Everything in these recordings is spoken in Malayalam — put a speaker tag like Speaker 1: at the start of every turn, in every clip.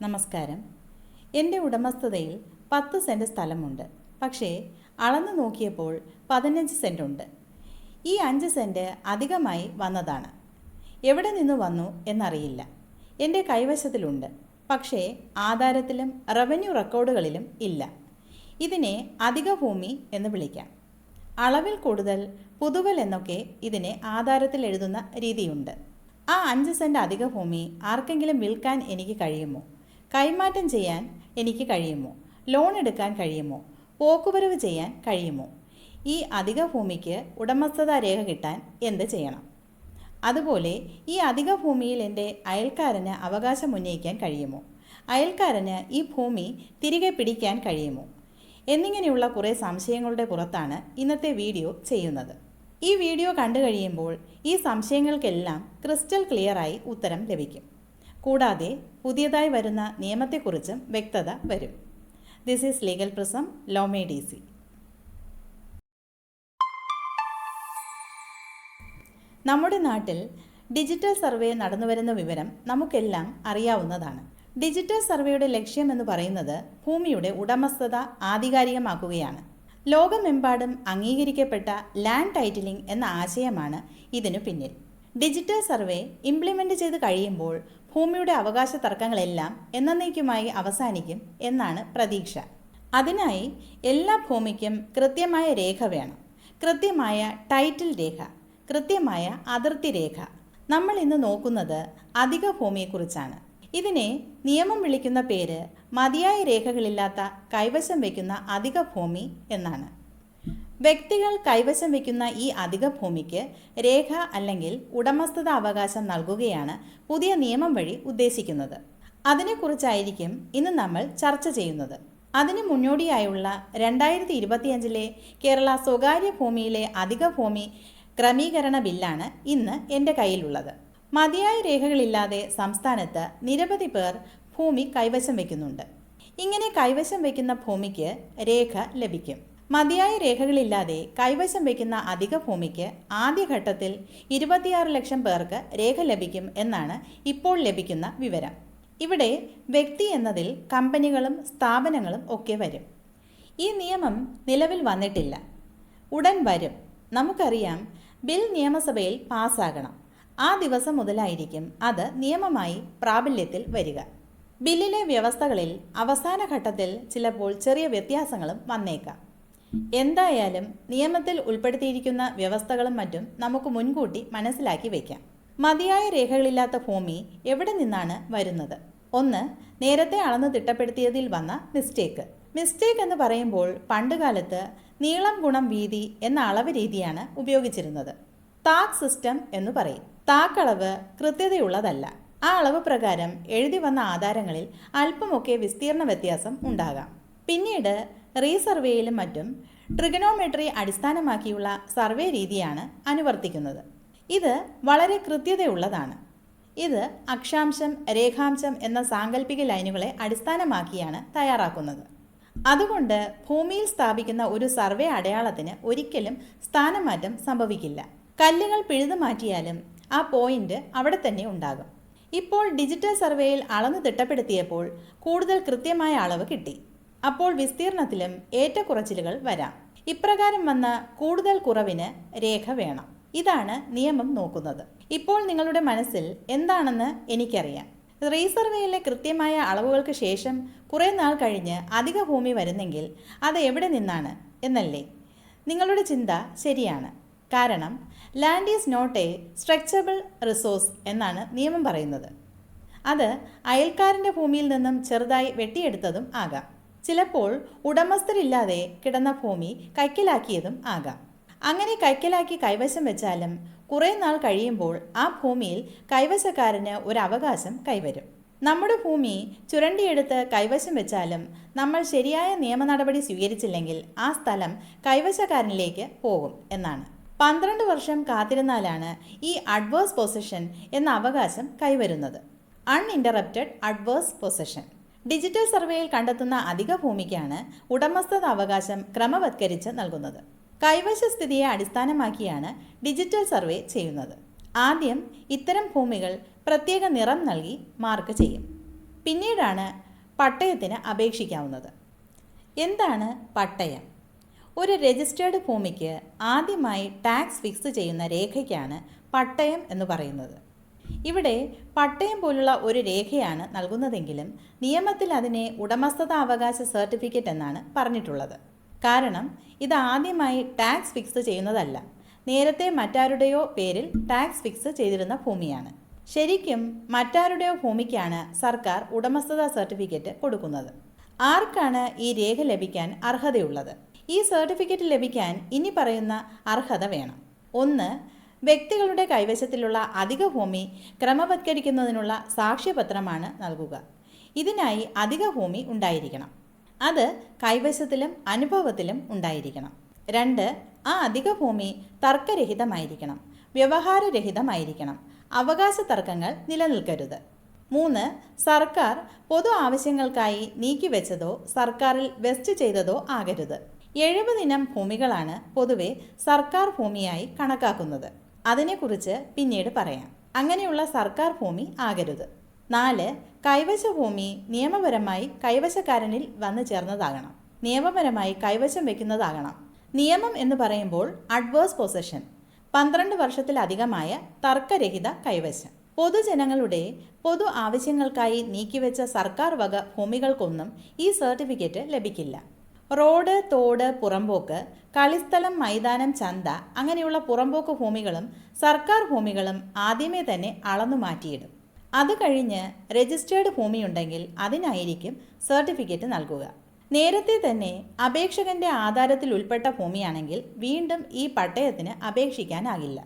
Speaker 1: നമസ്കാരം. എന്റെ ഉടമസ്ഥതയിൽ പത്ത് സെന്റ് സ്ഥലമുണ്ട്. പക്ഷേ അളന്നു നോക്കിയപ്പോൾ പതിനഞ്ച് സെന്റ് ഉണ്ട്. ഈ അഞ്ച് സെന്റ് അധികമായി വന്നതാണ്. എവിടെ നിന്ന് വന്നു എന്നറിയില്ല. എന്റെ കൈവശത്തിലുണ്ട്. പക്ഷേ ആധാരത്തിലും റവന്യൂ റെക്കോർഡുകളിലും ഇല്ല. ഇതിനെ അധിക ഭൂമി എന്ന് വിളിക്കാം. അളവിൽ കൂടുതൽ പുതുവൽ എന്നൊക്കെ ഇതിനെ ആധാരത്തിൽ എഴുതുന്ന രീതിയുണ്ട്. ആ അഞ്ച് സെന്റ് അധിക ഭൂമി ആർക്കെങ്കിലും വിൽക്കാൻ എനിക്ക് കഴിയുമോ? കൈമാറ്റം ചെയ്യാൻ എനിക്ക് കഴിയുമോ? ലോൺ എടുക്കാൻ കഴിയുമോ? പോക്കുവരവ് ചെയ്യാൻ കഴിയുമോ? ഈ അധിക ഭൂമിക്ക് ഉടമസ്ഥതാ രേഖ കിട്ടാൻ എന്ത് ചെയ്യണം? അതുപോലെ ഈ അധിക ഭൂമിയിൽ എന്റെ അയൽക്കാരന് അവകാശം ഉന്നയിക്കാൻ കഴിയുമോ? അയൽക്കാരന് ഈ ഭൂമി തിരികെ പിടിക്കാൻ കഴിയുമോ? എന്നിങ്ങനെയുള്ള കുറേ സംശയങ്ങളുടെ പുറത്താണ് ഇന്നത്തെ വീഡിയോ ചെയ്യുന്നത്. ഈ വീഡിയോ കണ്ടു കഴിയുമ്പോൾ ഈ സംശയങ്ങൾക്കെല്ലാം ക്രിസ്റ്റൽ ക്ലിയറായി ഉത്തരം ലഭിക്കും. കൂടാതെ പുതിയതായി വരുന്ന നിയമത്തെക്കുറിച്ചും വ്യക്തത വരും. ദിസ് ഈസ് ലീഗൽ പ്രിസം ലോമേ ഡി സി നമ്മുടെ നാട്ടിൽ ഡിജിറ്റൽ സർവേ നടന്നുവരുന്ന വിവരം നമുക്കെല്ലാം അറിയാവുന്നതാണ്. ഡിജിറ്റൽ സർവേയുടെ ലക്ഷ്യം എന്ന് പറയുന്നത് ഭൂമിയുടെ ഉടമസ്ഥത ആധികാരികമാക്കുകയാണ്. ലോകമെമ്പാടും അംഗീകരിക്കപ്പെട്ട ലാൻഡ് ടൈറ്റിലിംഗ് എന്ന ആശയമാണ് ഇതിനു പിന്നിൽ. ഡിജിറ്റൽ സർവേ ഇംപ്ലിമെന്റ് ചെയ്ത് കഴിയുമ്പോൾ ഭൂമിയുടെ അവകാശ തർക്കങ്ങളെല്ലാം എന്നേക്കുമായി അവസാനിക്കും എന്നാണ് പ്രതീക്ഷ. അതിനായി എല്ലാ ഭൂമിക്കും കൃത്യമായ രേഖ വേണം. കൃത്യമായ ടൈറ്റിൽ രേഖ കൃത്യമായ അതിർത്തി രേഖ. നമ്മൾ ഇന്ന് നോക്കുന്നത് അധിക ഭൂമിയെക്കുറിച്ചാണ്. ഇതിനെ നിയമം വിളിക്കുന്ന പേര് മതിയായ രേഖകളില്ലാത്ത കൈവശം വയ്ക്കുന്ന അധിക ഭൂമി എന്നാണ്. വ്യക്തികൾ കൈവശം വയ്ക്കുന്ന ഈ അധിക ഭൂമിക്ക് രേഖ അല്ലെങ്കിൽ ഉടമസ്ഥത അവകാശം നൽകുകയാണ് പുതിയ നിയമം വഴി ഉദ്ദേശിക്കുന്നത്. അതിനെക്കുറിച്ചായിരിക്കും ഇന്ന് നമ്മൾ ചർച്ച ചെയ്യുന്നത്. അതിന് മുന്നോടിയായുള്ള രണ്ടായിരത്തി ഇരുപത്തിയഞ്ചിലെ കേരള സ്വകാര്യ ഭൂമിയിലെ അധിക ഭൂമി ക്രമീകരണ ബില്ലാണ് ഇന്ന് എന്റെ കയ്യിലുള്ളത്. മതിയായ രേഖകളില്ലാതെ സംസ്ഥാനത്ത് നിരവധി പേർ ഭൂമി കൈവശം വയ്ക്കുന്നുണ്ട്. ഇങ്ങനെ കൈവശം വയ്ക്കുന്ന ഭൂമിക്ക് രേഖ ലഭിക്കും. മതിയായ രേഖകളില്ലാതെ കൈവശം വയ്ക്കുന്ന അധിക ഭൂമിക്ക് ആദ്യഘട്ടത്തിൽ ഇരുപത്തിയാറ് ലക്ഷം പേർക്ക് രേഖ ലഭിക്കും എന്നാണ് ഇപ്പോൾ ലഭിക്കുന്ന വിവരം. ഇവിടെ വ്യക്തി എന്നതിൽ കമ്പനികളും സ്ഥാപനങ്ങളും ഒക്കെ വരും. ഈ നിയമം നിലവിൽ വന്നിട്ടില്ല. ഉടൻ വരും. നമുക്കറിയാം ബിൽ നിയമസഭയിൽ പാസ്സാകണം. ആ ദിവസം മുതലായിരിക്കും അത് നിയമമായി പ്രാബല്യത്തിൽ വരിക. ബില്ലിലെ വ്യവസ്ഥകളിൽ അവസാന ഘട്ടത്തിൽ ചിലപ്പോൾ ചെറിയ വ്യത്യാസങ്ങളും വന്നേക്കാം. എന്തായാലും നിയമത്തിൽ ഉൾപ്പെടുത്തിയിരിക്കുന്ന വ്യവസ്ഥകളും മറ്റും നമുക്ക് മുൻകൂട്ടി മനസ്സിലാക്കി വയ്ക്കാം മതിയായ രേഖകളില്ലാത്ത ഭൂമി എവിടെ നിന്നാണ് വരുന്നത്? ഒന്ന് നേരത്തെ അളന്ന് തിട്ടപ്പെടുത്തിയതിൽ വന്ന മിസ്റ്റേക്ക് മിസ്റ്റേക്ക് എന്ന് പറയുമ്പോൾ പണ്ടുകാലത്ത് നീളം ഗുണം വീതി എന്ന അളവ് രീതിയാണ് ഉപയോഗിച്ചിരുന്നത്. താക്ക് സിസ്റ്റം എന്ന് പറയും. താക്കളവ് കൃത്യതയുള്ളതല്ല. ആ അളവ് പ്രകാരം എഴുതി വന്ന ആധാരങ്ങളിൽ അല്പമൊക്കെ വിസ്തീർണ വ്യത്യാസം ഉണ്ടാകാം. പിന്നീട് റീസർവേയിലും മറ്റും ട്രിഗനോമെട്രി അടിസ്ഥാനമാക്കിയുള്ള സർവേ രീതിയാണ് അനുവർത്തിക്കുന്നത്. ഇത് വളരെ കൃത്യതയുള്ളതാണ്. ഇത് അക്ഷാംശം രേഖാംശം എന്ന സാങ്കല്പിക ലൈനുകളെ അടിസ്ഥാനമാക്കിയാണ് തയ്യാറാക്കുന്നത്. അതുകൊണ്ട് ഭൂമിയിൽ സ്ഥാപിക്കുന്ന ഒരു സർവേ അടയാളത്തിന് ഒരിക്കലും സ്ഥാനമാറ്റം സംഭവിക്കില്ല. കല്ലുകൾ പിഴുതു മാറ്റിയാലും ആ പോയിന്റ് അവിടെ തന്നെ ഉണ്ടാകും. ഇപ്പോൾ ഡിജിറ്റൽ സർവേയിൽ അളന്ന് തിട്ടപ്പെടുത്തിയപ്പോൾ കൂടുതൽ കൃത്യമായ അളവ് കിട്ടി. അപ്പോൾ വിസ്തീർണത്തിലും ഏറ്റക്കുറച്ചിലുകൾ വരാം. ഇപ്രകാരം വന്ന കൂടുതൽ കുറവിന് രേഖ വേണം. ഇതാണ് നിയമം നോക്കുന്നത്. ഇപ്പോൾ നിങ്ങളുടെ മനസ്സിൽ എന്താണെന്ന് എനിക്കറിയാം. റീസർവേയിലെ കൃത്യമായ അളവുകൾക്ക് ശേഷം കുറേ നാൾ കഴിഞ്ഞ് അധിക ഭൂമി വരുന്നെങ്കിൽ അത് എവിടെ നിന്നാണ് എന്നല്ലേ? നിങ്ങളുടെ ചിന്ത ശരിയാണ്. കാരണം land is not a stretchable resource എന്നാണ് നിയമം പറയുന്നത്. അത് അയൽക്കാരന്റെ ഭൂമിയിൽ നിന്നും ചെറുതായി വെട്ടിയെടുത്തതും ആകാം. ചിലപ്പോൾ ഉടമസ്ഥരില്ലാതെ കിടന്ന ഭൂമി കൈക്കലാക്കിയതും ആകാം. അങ്ങനെ കൈക്കലാക്കി കൈവശം വെച്ചാലും കുറേ നാൾ കഴിയുമ്പോൾ ആ ഭൂമിയിൽ കൈവശക്കാരന് ഒരു അവകാശം കൈവരും. നമ്മുടെ ഭൂമി ചുരണ്ടിയെടുത്ത് കൈവശം വെച്ചാലും നമ്മൾ ശരിയായ നിയമ നടപടി സ്വീകരിച്ചില്ലെങ്കിൽ ആ സ്ഥലം കൈവശക്കാരനിലേക്ക് പോകും എന്നാണ്. പന്ത്രണ്ട് വർഷം കാത്തിരുന്നാലാണ് ഈ അഡ്വേഴ്സ് പൊസിഷൻ എന്ന അവകാശം കൈവരുന്നത്. അൺഇന്ററപ്റ്റഡ് അഡ്വേഴ്സ് പൊസിഷൻ ഡിജിറ്റൽ സർവേയിൽ കണ്ടെത്തുന്ന അധിക ഭൂമിക്കാണ് ഉടമസ്ഥത അവകാശം ക്രമവത്കരിച്ച് നൽകുന്നത്. കൈവശ സ്ഥിതിയെ അടിസ്ഥാനമാക്കിയാണ് ഡിജിറ്റൽ സർവേ ചെയ്യുന്നത്. ആദ്യം ഇത്തരം ഭൂമികൾ പ്രത്യേക നിറം നൽകി മാർക്ക് ചെയ്യും. പിന്നീടാണ് പട്ടയത്തിന് അപേക്ഷിക്കാവുന്നത്. എന്താണ് പട്ടയം? ഒരു രജിസ്റ്റേർഡ് ഭൂമിക്ക് ആദ്യമായി ടാക്സ് ഫിക്സ് ചെയ്യുന്ന രേഖയ്ക്കാണ് പട്ടയം എന്ന് പറയുന്നത്. ഇവിടെ പട്ടയം പോലുള്ള ഒരു രേഖയാണ് നൽകുന്നതെങ്കിലും നിയമത്തിൽ അതിനെ ഉടമസ്ഥതാവകാശ സർട്ടിഫിക്കറ്റ് എന്നാണ് പറഞ്ഞിട്ടുള്ളത്. കാരണം ഇത് ആദ്യമായി ടാക്സ് ഫിക്സ് ചെയ്യുന്നതല്ല. നേരത്തെ മറ്റാരുടെയോ പേരിൽ ടാക്സ് ഫിക്സ് ചെയ്തിരുന്ന ഭൂമിയാണ്. ശരിക്കും മറ്റാരുടെയോ ഭൂമിക്കാണ് സർക്കാർ ഉടമസ്ഥതാ സർട്ടിഫിക്കറ്റ് കൊടുക്കുന്നത്. ആർക്കാണ് ഈ രേഖ ലഭിക്കാൻ അർഹതയുള്ളത്? ഈ സർട്ടിഫിക്കറ്റ് ലഭിക്കാൻ ഇനി പറയുന്ന അർഹത വേണം. ഒന്ന് വ്യക്തികളുടെ കൈവശത്തിലുള്ള അധിക ഭൂമി ക്രമവത്കരിക്കുന്നതിനുള്ള സാക്ഷ്യപത്രമാണ് നൽകുക. ഇതിനായി അധിക ഭൂമി ഉണ്ടായിരിക്കണം. അത് കൈവശത്തിലും അനുഭവത്തിലും ഉണ്ടായിരിക്കണം. രണ്ട് ആ അധിക ഭൂമി തർക്കരഹിതമായിരിക്കണം. വ്യവഹാരരഹിതമായിരിക്കണം. അവകാശ തർക്കങ്ങൾ നിലനിൽക്കരുത്. മൂന്ന് സർക്കാർ പൊതു ആവശ്യങ്ങൾക്കായി നീക്കിവെച്ചതോ സർക്കാരിൽ വെസ്റ്റ് ചെയ്തതോ ആകരുത്. എഴുപതിനം ഭൂമികളാണ് പൊതുവെ സർക്കാർ ഭൂമിയായി കണക്കാക്കുന്നത്. അതിനെക്കുറിച്ച് പിന്നീട് പറയാം. അങ്ങനെയുള്ള സർക്കാർ ഭൂമി ആകരുത്. നാല് കൈവശ ഭൂമി നിയമപരമായി കൈവശക്കാരനിൽ വന്നു ചേർന്നതാകണം. നിയമപരമായി കൈവശം വയ്ക്കുന്നതാകണം നിയമം എന്ന് പറയുമ്പോൾ അഡ്വേഴ്സ് പൊസഷൻ പന്ത്രണ്ട് വർഷത്തിലധികമായ തർക്കരഹിത കൈവശം. പൊതുജനങ്ങളുടെ പൊതു ആവശ്യങ്ങൾക്കായി നീക്കിവെച്ച സർക്കാർ വക ഭൂമികൾക്കൊന്നും ഈ സർട്ടിഫിക്കറ്റ് ലഭിക്കില്ല. റോഡ് തോട് പുറമ്പോക്ക് കളിസ്ഥലം മൈതാനം ചന്ത അങ്ങനെയുള്ള പുറമ്പോക്ക് ഭൂമികളും സർക്കാർ ഭൂമികളും ആദ്യമേ തന്നെ അളന്നു മാറ്റിയിടും. അത് കഴിഞ്ഞ് രജിസ്റ്റേർഡ് ഭൂമിയുണ്ടെങ്കിൽ അതിനായിരിക്കും സർട്ടിഫിക്കറ്റ് നൽകുക. നേരത്തെ തന്നെ അപേക്ഷകന്റെ ആധാരത്തിൽ ഉൾപ്പെട്ട ഭൂമിയാണെങ്കിൽ വീണ്ടും ഈ പട്ടയത്തിന് അപേക്ഷിക്കാനാകില്ല.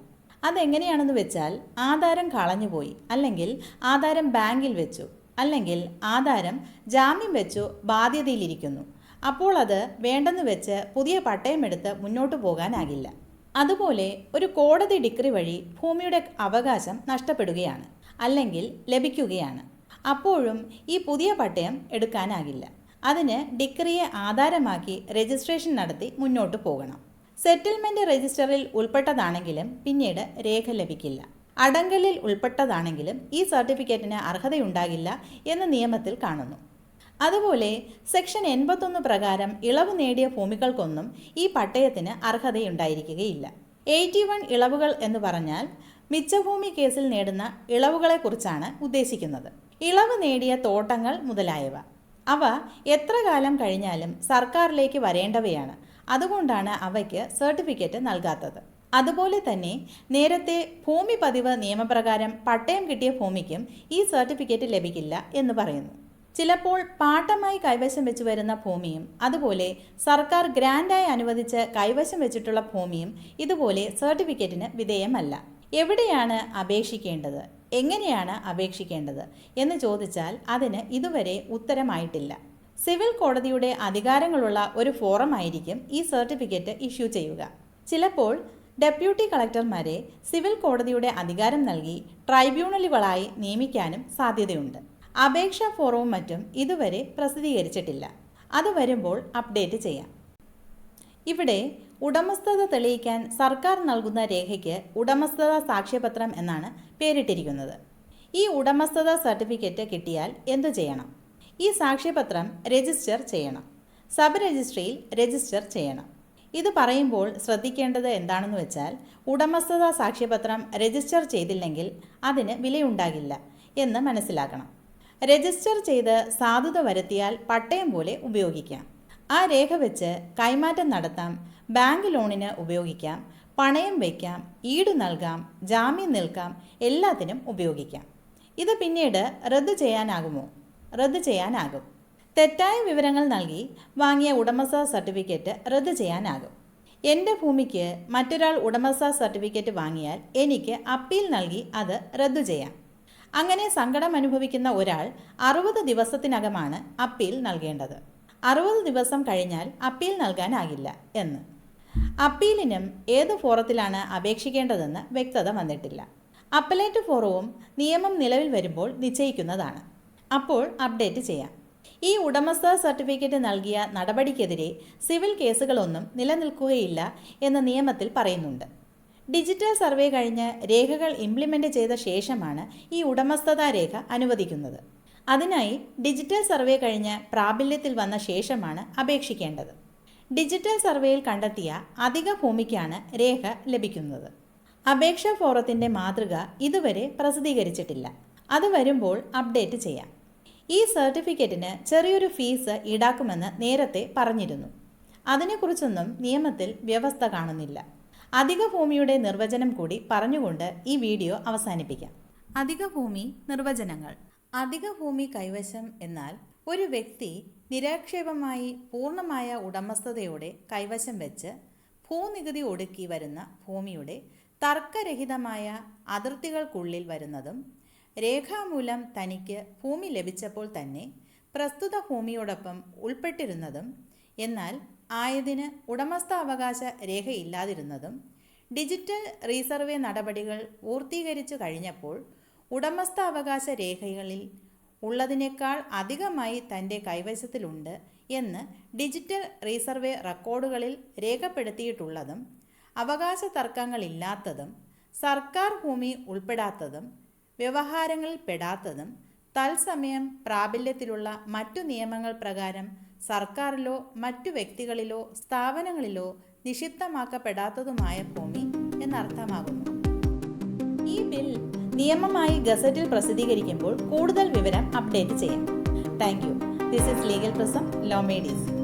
Speaker 1: അതെങ്ങനെയാണെന്ന് വെച്ചാൽ ആധാരം കളഞ്ഞുപോയി അല്ലെങ്കിൽ ആധാരം ബാങ്കിൽ വെച്ചു അല്ലെങ്കിൽ ആധാരം ജാമ്യം വെച്ചു ബാധ്യതയിലിരിക്കുന്നു. അപ്പോൾ അത് വേണ്ടെന്ന് വെച്ച് പുതിയ പട്ടയമെടുത്ത് മുന്നോട്ട് പോകാനാകില്ല. അതുപോലെ ഒരു കോടതി ഡിഗ്രി വഴി ഭൂമിയുടെ അവകാശം നഷ്ടപ്പെടുകയാണ് അല്ലെങ്കിൽ ലഭിക്കുകയാണ്. അപ്പോഴും ഈ പുതിയ പട്ടയം എടുക്കാനാകില്ല. അതിന് ഡിഗ്രിയെ ആധാരമാക്കി രജിസ്ട്രേഷൻ നടത്തി മുന്നോട്ട് പോകണം. സെറ്റിൽമെന്റ് രജിസ്റ്ററിൽ ഉൾപ്പെട്ടതാണെങ്കിലും പിന്നീട് രേഖ ലഭിക്കില്ല. അടങ്കലിൽ ഉൾപ്പെട്ടതാണെങ്കിലും ഈ സർട്ടിഫിക്കറ്റിന് അർഹതയുണ്ടാകില്ല എന്ന് നിയമത്തിൽ കാണുന്നു. അതുപോലെ സെക്ഷൻ എൺപത്തൊന്ന് പ്രകാരം ഇളവ് നേടിയ ഭൂമികൾക്കൊന്നും ഈ പട്ടയത്തിന് അർഹതയുണ്ടായിരിക്കുകയില്ല. എയ്റ്റി വൺ ഇളവുകൾ എന്ന് പറഞ്ഞാൽ മിച്ചഭൂമി കേസിൽ നേടുന്ന ഇളവുകളെക്കുറിച്ചാണ് ഉദ്ദേശിക്കുന്നത്. ഇളവ് നേടിയ തോട്ടങ്ങൾ മുതലായവ. അവ എത്ര കാലം കഴിഞ്ഞാലും സർക്കാരിലേക്ക് വരേണ്ടവയാണ്. അതുകൊണ്ടാണ് അവയ്ക്ക് സർട്ടിഫിക്കറ്റ് നൽകാത്തത്. അതുപോലെ തന്നെ നേരത്തെ ഭൂമി പതിവ് നിയമപ്രകാരം പട്ടയം കിട്ടിയ ഭൂമിക്കും ഈ സർട്ടിഫിക്കറ്റ് ലഭിക്കില്ല എന്ന് പറയുന്നു. ചിലപ്പോൾ പാട്ടമായി കൈവശം വെച്ചു വരുന്ന ഭൂമിയും അതുപോലെ സർക്കാർ ഗ്രാൻഡായി അനുവദിച്ച് കൈവശം വെച്ചിട്ടുള്ള ഭൂമിയും ഇതുപോലെ സർട്ടിഫിക്കറ്റിന് വിധേയമല്ല. എവിടെയാണ് അപേക്ഷിക്കേണ്ടത്? എങ്ങനെയാണ് അപേക്ഷിക്കേണ്ടത്? എന്ന് ചോദിച്ചാൽ അതിന് ഇതുവരെ ഉത്തരമായിട്ടില്ല. സിവിൽ കോടതിയുടെ അധികാരങ്ങളുള്ള ഒരു ഫോറം ആയിരിക്കും ഈ സർട്ടിഫിക്കറ്റ് ഇഷ്യൂ ചെയ്യുക. ചിലപ്പോൾ ഡെപ്യൂട്ടി കളക്ടർമാരെ സിവിൽ കോടതിയുടെ അധികാരം നൽകി ട്രൈബ്യൂണലുകളായി നിയമിക്കാനും സാധ്യതയുണ്ട്. അപേക്ഷാ ഫോറവും മറ്റും ഇതുവരെ പ്രസിദ്ധീകരിച്ചിട്ടില്ല. അത് വരുമ്പോൾ അപ്ഡേറ്റ് ചെയ്യാം. ഇവിടെ ഉടമസ്ഥത തെളിയിക്കാൻ സർക്കാർ നൽകുന്ന രേഖയ്ക്ക് ഉടമസ്ഥത സാക്ഷ്യപത്രം എന്നാണ് പേരിട്ടിരിക്കുന്നത്. ഈ ഉടമസ്ഥത സർട്ടിഫിക്കറ്റ് കിട്ടിയാൽ എന്തു ചെയ്യണം? ഈ സാക്ഷ്യപത്രം രജിസ്റ്റർ ചെയ്യണം. സബ് രജിസ്ട്രിയിൽ രജിസ്റ്റർ ചെയ്യണം. ഇത് പറയുമ്പോൾ ശ്രദ്ധിക്കേണ്ടത് എന്താണെന്ന് വെച്ചാൽ ഉടമസ്ഥത സാക്ഷ്യപത്രം രജിസ്റ്റർ ചെയ്തില്ലെങ്കിൽ അതിന് വിലയുണ്ടാകില്ല എന്ന് മനസ്സിലാക്കണം. രജിസ്റ്റർ ചെയ്ത് സാധുത വരുത്തിയാൽ പട്ടയം പോലെ ഉപയോഗിക്കാം. ആ രേഖ വെച്ച് കൈമാറ്റം നടത്താം. ബാങ്ക് ലോണിന് ഉപയോഗിക്കാം. പണയം വയ്ക്കാം ഈട് നൽകാം. ജാമ്യം നിൽക്കാം. എല്ലാത്തിനും ഉപയോഗിക്കാം. ഇത് പിന്നീട് റദ്ദ് ചെയ്യാനാകുമോ? റദ്ദ് ചെയ്യാനാകും. തെറ്റായ വിവരങ്ങൾ നൽകി വാങ്ങിയ ഉടമസ്ഥ സർട്ടിഫിക്കറ്റ് റദ്ദ് ചെയ്യാനാകും. എന്റെ ഭൂമിക്ക് മറ്റൊരാൾ ഉടമസ്ഥ സർട്ടിഫിക്കറ്റ് വാങ്ങിയാൽ എനിക്ക് അപ്പീൽ നൽകി അത് റദ്ദു ചെയ്യാം. അങ്ങനെ സങ്കടം അനുഭവിക്കുന്ന ഒരാൾ അറുപത് ദിവസത്തിനകമാണ് അപ്പീൽ നൽകേണ്ടത്. അറുപത് ദിവസം കഴിഞ്ഞാൽ അപ്പീൽ നൽകാനാകില്ല എന്ന്. അപ്പീലിനും ഏത് ഫോറത്തിലാണ് അപേക്ഷിക്കേണ്ടതെന്ന് വ്യക്തത വന്നിട്ടില്ല. അപ്പലേറ്റ് ഫോറവും നിയമം നിലവിൽ വരുമ്പോൾ നിശ്ചയിക്കുന്നതാണ്. അപ്പോൾ അപ്ഡേറ്റ് ചെയ്യാം. ഈ ഉടമസ്ഥ സർട്ടിഫിക്കറ്റ് നൽകിയ നടപടിക്കെതിരെ സിവിൽ കേസുകളൊന്നും നിലനിൽക്കുകയില്ല എന്ന് നിയമത്തിൽ പറയുന്നുണ്ട്. ഡിജിറ്റൽ സർവേ കഴിഞ്ഞ് രേഖകൾ ഇംപ്ലിമെന്റ് ചെയ്ത ശേഷമാണ് ഈ ഉടമസ്ഥതാ രേഖ അനുവദിക്കുന്നത്. അതിനായി ഡിജിറ്റൽ സർവേ കഴിഞ്ഞ് പ്രാബല്യത്തിൽ വന്ന ശേഷമാണ് അപേക്ഷിക്കേണ്ടത്. ഡിജിറ്റൽ സർവേയിൽ കണ്ടെത്തിയ അധിക ഭൂമിക്കാണ് രേഖ ലഭിക്കുന്നത്. അപേക്ഷാ ഫോറത്തിന്റെ മാതൃക ഇതുവരെ പ്രസിദ്ധീകരിച്ചിട്ടില്ല. അത് വരുമ്പോൾ അപ്ഡേറ്റ് ചെയ്യാം. ഈ സർട്ടിഫിക്കറ്റിന് ചെറിയൊരു ഫീസ് ഈടാക്കുമെന്ന് നേരത്തെ പറഞ്ഞിരുന്നു. അതിനെക്കുറിച്ചൊന്നും നിയമത്തിൽ വ്യവസ്ഥ കാണുന്നില്ല. അധിക ഭൂമിയുടെ നിർവചനം കൂടി പറഞ്ഞുകൊണ്ട് ഈ വീഡിയോ അവസാനിപ്പിക്കാം. അധിക ഭൂമി നിർവചനങ്ങൾ. അധിക ഭൂമി കൈവശം എന്നാൽ ഒരു വ്യക്തി നിരാക്ഷേപമായി പൂർണമായ ഉടമസ്ഥതയോടെ കൈവശം വെച്ച് ഭൂനികുതി ഒടുക്കി വരുന്ന ഭൂമിയുടെ തർക്കരഹിതമായ അതിർത്തികൾക്കുള്ളിൽ വരുന്നതും രേഖാമൂലം തനിക്ക് ഭൂമി ലഭിച്ചപ്പോൾ തന്നെ പ്രസ്തുത ഭൂമിയോടൊപ്പം ഉൾപ്പെട്ടിരുന്നതും എന്നാൽ ആയതിന് ഉടമസ്ഥാവകാശ രേഖയില്ലാതിരുന്നതും ഡിജിറ്റൽ റീസർവേ നടപടികൾ പൂർത്തീകരിച്ചു കഴിഞ്ഞപ്പോൾ ഉടമസ്ഥാവകാശ രേഖകളിൽ ഉള്ളതിനേക്കാൾ അധികമായി തന്റെ കൈവശത്തിലുണ്ട് എന്ന് ഡിജിറ്റൽ റീസർവേ റെക്കോർഡുകളിൽ രേഖപ്പെടുത്തിയിട്ടുള്ളതും അവകാശ തർക്കങ്ങളില്ലാത്തതും സർക്കാർ ഭൂമി ഉൾപ്പെടാത്തതും വ്യവഹാരങ്ങളിൽ പെടാത്തതും തത്സമയം പ്രാബല്യത്തിലുള്ള മറ്റു നിയമങ്ങൾ പ്രകാരം സർക്കാരിലോ മറ്റു വ്യക്തികളിലോ സ്ഥാപനങ്ങളിലോ നിക്ഷിപ്തമാക്കപ്പെടാത്തതുമായ ഭൂമി എന്നർത്ഥമാകുന്നു. ഈ ബിൽ നിയമമായി ഗസറ്റിൽ പ്രസിദ്ധീകരിക്കുമ്പോൾ കൂടുതൽ വിവരം അപ്ഡേറ്റ് ചെയ്യാം. Thank you. This is legal prism ലോമേഡീസ്